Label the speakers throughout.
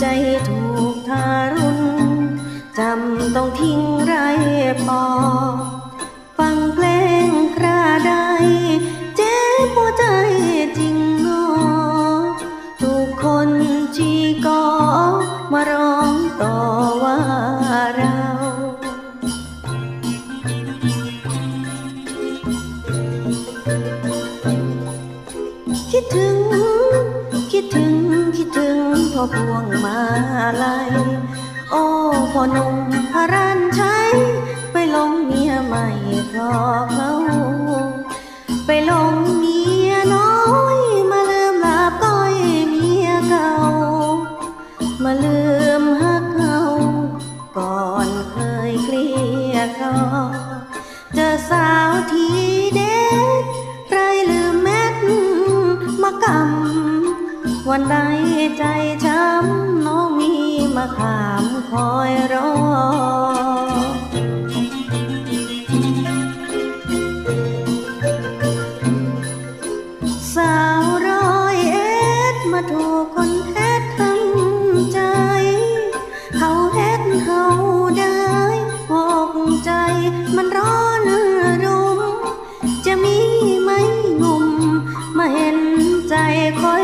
Speaker 1: ใจถูกทารุณจำต้องทิ้งไรปอ ฟังเพลงคราใดเจ็บหัวใจจริงเนอทุกคนจีก็มาร้องต่อว่าเราคิดถึง พ่อพวงมาลัยโอ้พ่อหนุ่มพระรันใช้ไปหลงเมียใหม่เพราะเขาไปหลงเมียน้อยมาลืมลาบก้อยเมียเก่ามาลืมฮักเขาก่อนเคยเกลียเขาเจอสาวทีเด็ดไรลืมเม็ดมากำวันใดใจ ขามคอยรอ สาวร้อยเอ็ดมาถูกคนเฮ็ดทำใจ เขาเฮ็ดเขาได้อกใจ มันร้อนรุมจะมีไหมงุมมาเห็นใจคอย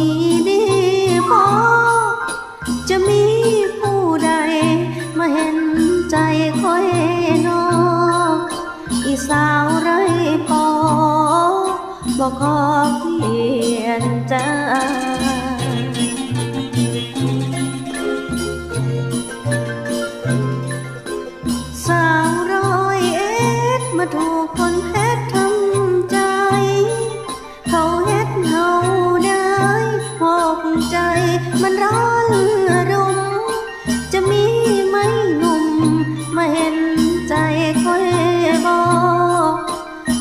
Speaker 1: มีดีพอจะมีผู้ใดมาเห็นใจคอยนออีสาวไรปอบอกขอเปลี่ยนใจสาว เห็นใจคอยบอก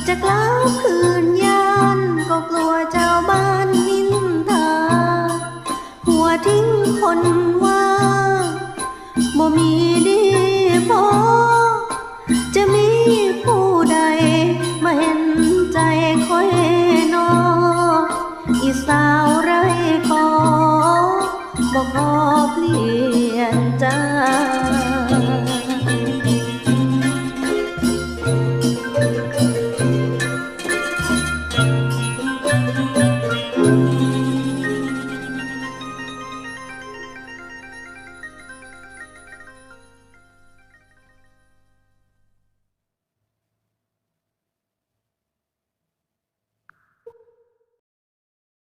Speaker 1: จะกลับคืนยานก็กลัวเจ้าบ้านนินทา หัวทิ้งคนว่าบ่มีดีพอจะมีผู้ใดมาเห็นใจคอยนออีสาวไรปอบอกขอเปลี่ยนใจ thank you.